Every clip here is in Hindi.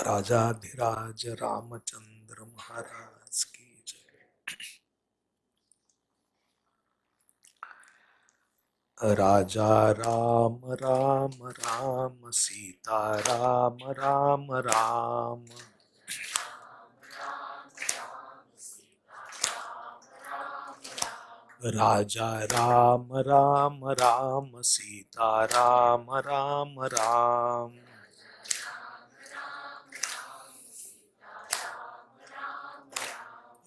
राजाधिराज रामचंद्र महाराज की जय। राजा राम राम राम, सीता राम राम राम। राजा राम राम राम, सीता राम राम राम।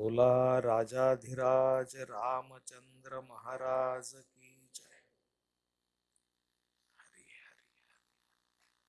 बोला राजाधिराज रामचंद्र महाराज की